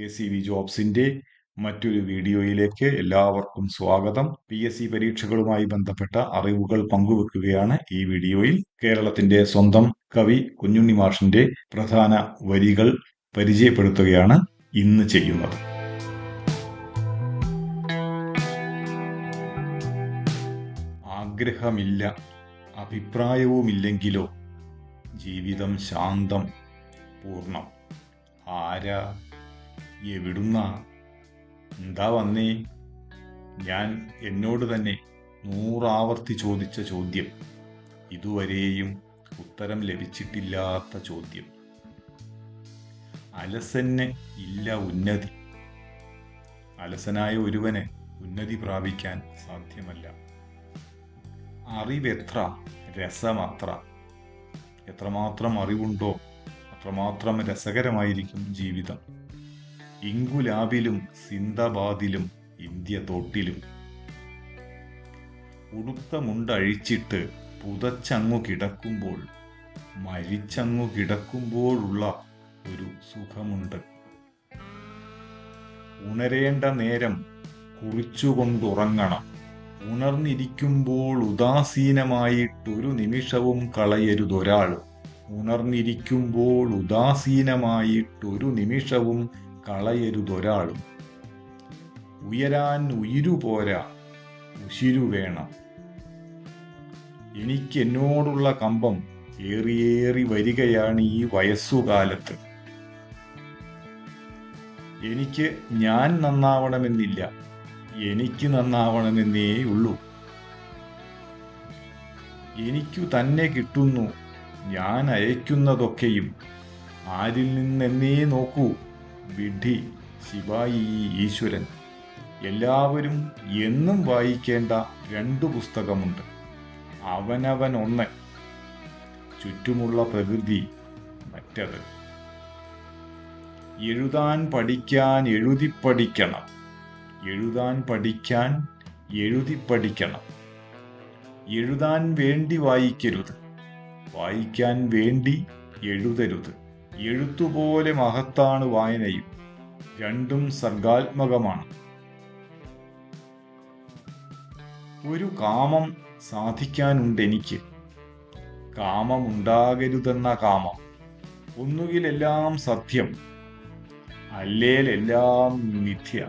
K C V ജോബ്സിന്റെ മറ്റൊരു വീഡിയോയിലേക്ക് എല്ലാവർക്കും സ്വാഗതം. പി എസ് സി പരീക്ഷകളുമായി ബന്ധപ്പെട്ട അറിവുകൾ പങ്കുവെക്കുകയാണ് ഈ വീഡിയോയിൽ. കേരളത്തിന്റെ സ്വന്തം കവി കുഞ്ഞുണ്ണി മാഷിന്റെ പ്രധാന വരികൾ പരിചയപ്പെടുത്തുകയാണ് ഇന്ന് ചെയ്യുന്നത്. ആഗ്രഹമില്ല അഭിപ്രായവുമില്ലെങ്കിലോ? ജീവിതം ശാന്തം പൂർണം. ആരാ എവിടുന്ന? എന്താ വന്നേ? ഞാൻ എന്നോട് തന്നെ നൂറാവർത്തി ചോദിച്ച ചോദ്യം. ഇതുവരെയും ഉത്തരം ലഭിച്ചിട്ടില്ലാത്ത ചോദ്യം. അലസന് ഇല്ല ഉന്നതി. അലസനായ ഒരുവന് ഉന്നതി പ്രാപിക്കാൻ സാധ്യമല്ല. അറിവെത്ര രസമത്ര. എത്രമാത്രം അറിവുണ്ടോ അത്രമാത്രം രസകരമായിരിക്കും ജീവിതം. ഇങ്കുലാബിലും സിന്ദബാദിലും ഇന്ത്യ തോട്ടിലും. ഉടുത്ത മുണ്ടഴിച്ചിട്ട് പുതച്ചങ്ങു കിടക്കുമ്പോൾ മരിച്ചങ്ങു കിടക്കുമ്പോഴുള്ള ഒരു സുഖമുണ്ട്. ഉണരേണ്ട നേരം കുറിച്ചുകൊണ്ടുറങ്ങണം. ഉണർന്നിരിക്കുമ്പോൾ ഉദാസീനമായിട്ടൊരു നിമിഷവും കളയരുതൊരാൾ ഉണർന്നിരിക്കുമ്പോൾ ഉദാസീനമായിട്ടൊരു നിമിഷവും കളയരുതൊരാളും ഉയരാൻ ഉയിരു പോരാ ഉശിരു വേണം. എനിക്കെന്നോടുള്ള കമ്പം ഏറിയേറി വരികയാണ് ഈ വയസ്സുകാലത്ത്. എനിക്ക് ഞാൻ നന്നാവണമെന്നില്ല എനിക്ക് നന്നാവണമെന്നേ ഉള്ളൂ. എനിക്കു തന്നെ കിട്ടുന്നു ഞാൻ അയക്കുന്നതൊക്കെയും ആരിൽ നിന്നെന്നേ നോക്കൂ. വിഡ്ഢി ശിവായി ഈശ്വരൻ. എല്ലാവരും എന്നും വായിക്കേണ്ട രണ്ടു പുസ്തകമുണ്ട്. അവനവൻ ഒന്ന് ചുറ്റുമുള്ള പ്രകൃതി മറ്റത്. എഴുതാൻ പഠിക്കാൻ എഴുതി പഠിക്കണം. എഴുതാൻ പഠിക്കാൻ എഴുതി പഠിക്കണം. എഴുതാൻ വേണ്ടി വായിക്കരുത്. വായിക്കാൻ വേണ്ടി എഴുതരുത്. എഴുത്തുപോലെ മഹത്താണ് വായനയും. രണ്ടും സർഗാത്മകമാണ്. ഒരു കാമം സാധിക്കാനുണ്ടെനിക്ക്. കാമമുണ്ടാകരുതെന്ന കാമം. ഒന്നുകിലെല്ലാം സത്യം അല്ലേലെല്ലാം മിഥ്യ.